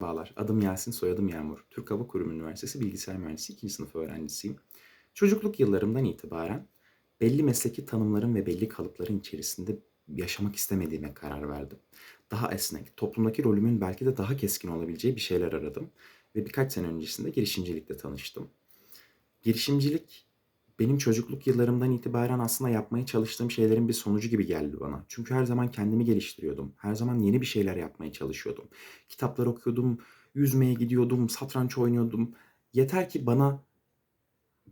Merhabalar, adım Yasin, soyadım Yağmur. Türk Hava Kurumu Üniversitesi Bilgisayar Mühendisliği 2. sınıf öğrencisiyim. Çocukluk yıllarımdan itibaren belli mesleki tanımların ve belli kalıpların içerisinde yaşamak istemediğime karar verdim. Daha esnek, toplumdaki rolümün belki de daha keskin olabileceği bir şeyler aradım. Ve birkaç sene öncesinde girişimcilikle tanıştım. Girişimcilik benim çocukluk yıllarımdan itibaren aslında yapmaya çalıştığım şeylerin bir sonucu gibi geldi bana. Çünkü her zaman kendimi geliştiriyordum. Her zaman yeni bir şeyler yapmaya çalışıyordum. Kitaplar okuyordum, yüzmeye gidiyordum, satranç oynuyordum. Yeter ki bana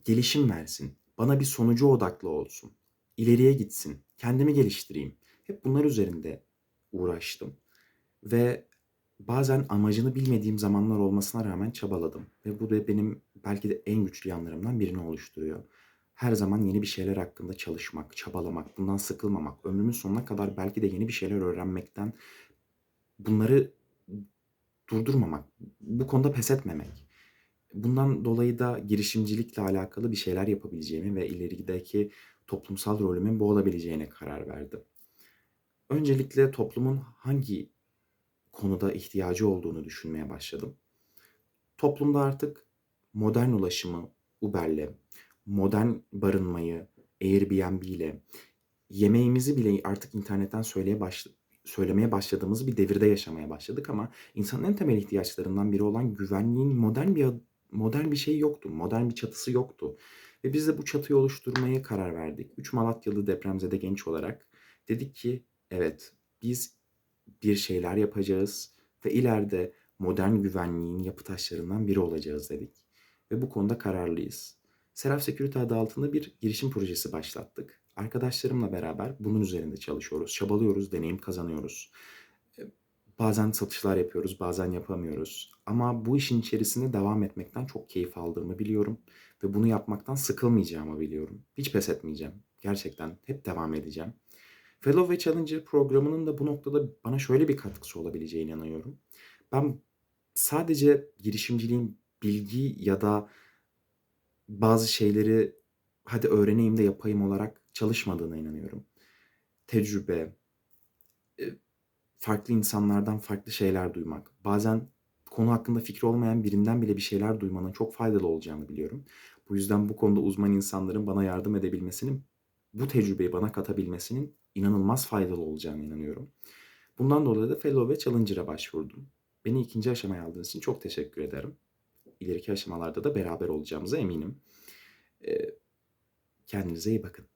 gelişim versin. Bana bir sonucu odaklı olsun. İleriye gitsin. Kendimi geliştireyim. Hep bunlar üzerinde uğraştım. Ve bazen amacını bilmediğim zamanlar olmasına rağmen çabaladım. Ve bu da benim belki de en güçlü yanlarımdan birini oluşturuyor. Her zaman yeni bir şeyler hakkında çalışmak, çabalamak, bundan sıkılmamak, ömrümün sonuna kadar belki de yeni bir şeyler öğrenmekten bunları durdurmamak, bu konuda pes etmemek. Bundan dolayı da girişimcilikle alakalı bir şeyler yapabileceğimi ve ilerideki toplumsal rolümün bu olabileceğine karar verdim. Öncelikle toplumun hangi konuda ihtiyacı olduğunu düşünmeye başladım. Toplumda artık modern ulaşımı Uber'le, modern barınmayı Airbnb ile, yemeğimizi bile artık internetten söyleye başla söylemeye başladığımız bir devirde yaşamaya başladık ama insanın en temel ihtiyaçlarından biri olan güvenliğin modern bir modern bir şey yoktu. Modern bir çatısı yoktu. Ve biz de bu çatıyı oluşturmaya karar verdik. 3 Malatyalı depremzede genç olarak dedik ki evet biz bir şeyler yapacağız ve ileride modern güvenliğin yapı taşlarından biri olacağız dedik. Ve bu konuda kararlıyız. Seraf Security adı altında bir girişim projesi başlattık. Arkadaşlarımla beraber bunun üzerinde çalışıyoruz, çabalıyoruz, deneyim kazanıyoruz. Bazen satışlar yapıyoruz, bazen yapamıyoruz. Ama bu işin içerisinde devam etmekten çok keyif aldığımı biliyorum. Ve bunu yapmaktan sıkılmayacağımı biliyorum. Hiç pes etmeyeceğim. Gerçekten hep devam edeceğim. Fellow ve Challenger programının da bu noktada bana şöyle bir katkısı olabileceğine inanıyorum. Ben sadece girişimciliğin bilgi ya da bazı şeyleri hadi öğreneyim de yapayım olarak çalışmadığına inanıyorum. Tecrübe, e, farklı insanlardan farklı şeyler duymak, bazen konu hakkında fikri olmayan birinden bile bir şeyler duymanın çok faydalı olacağını biliyorum. Bu yüzden bu konuda uzman insanların bana yardım edebilmesinin, bu tecrübeyi bana katabilmesinin inanılmaz faydalı olacağına inanıyorum. Bundan dolayı da Fellow ve Challenger'a başvurdum. Beni ikinci aşamaya aldığınız için çok teşekkür ederim. İleriki aşamalarda da beraber olacağımıza eminim. Kendinize iyi bakın.